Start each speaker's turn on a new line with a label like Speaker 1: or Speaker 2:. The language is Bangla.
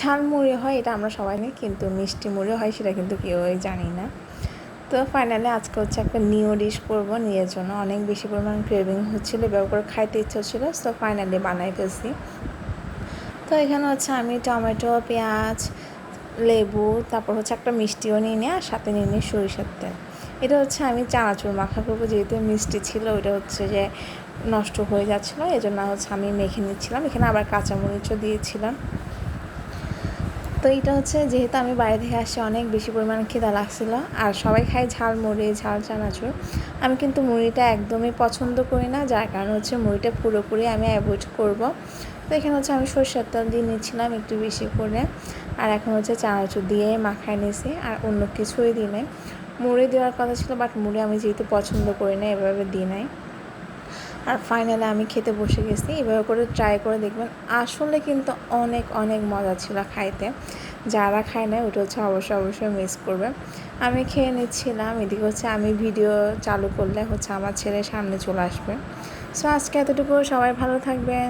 Speaker 1: ঝাল মুড়ি হয়, এটা আমরা সবাই নিই কিন্তু মিষ্টি মুড়ি হয় সেটা কিন্তু কেউই জানি না। তো ফাইনালি আজকে হচ্ছে একটা নিউ ডিশ করব নিজের জন্য অনেক বেশি পরিমাণ ক্রেভিং হচ্ছিল ব্যবহার করে খাইতে ইচ্ছে হচ্ছিল তো ফাইনালি বানাই ফেলছি। তো এখানে হচ্ছে আমি টমেটো, পেঁয়াজ, লেবু, তারপর হচ্ছে একটা মিষ্টিও নিয়ে নিয়ে আর সাথে নিয়ে নিই সরিষার তেল। এটা হচ্ছে আমি চানাচুর মাখা করব, যেহেতু মিষ্টি ছিল, ওইটা হচ্ছে যে নষ্ট হয়ে যাচ্ছিল এই জন্য হচ্ছে আমি মেখে নিচ্ছিলাম। এখানে আবার কাঁচামরিচও দিয়েছিলাম। এটা হচ্ছে যেহেতু আমি বাইরে থেকে আসছি, অনেক বেশি পরিমাণে খিদা লাগছিল। আর সবাই খায় ঝাল মুড়ি, ঝাল চানাচুর। আমি কিন্তু মুড়িটা একদমই পছন্দ করি না, যার কারণে হচ্ছে মুড়িটা পুরোপুরি আমি অ্যাভয়েড করব। তো এখানে হচ্ছে আমি সরষের তেল দিয়ে নিচ্ছিলাম একটু বেশি করে। আর এখন হচ্ছে চানাচুর দিয়ে মাখায় নিয়েছি আর অন্য কিছুই দিই নাই। মুড়ি দেওয়ার কথা ছিল বাট মুড়ি আমি যেহেতু পছন্দ করি না, এভাবে দিই নাই। আর ফাইনালে আমি খেতে বসে গেছি। এভাবে করে ট্রাই করে দেখবেন, আসলে কিন্তু অনেক অনেক মজা ছিল খাইতে। যারা খায় না ওটা হচ্ছে অবশ্যই অবশ্যই মিস করবে। আমি খেয়ে নিচ্ছিলাম, এদিকে হচ্ছে আমি ভিডিও চালু করলে হচ্ছে আমার ছেলে সামনে চলে আসবে। সো আজকে এতটুকু, সবাই ভালো থাকবে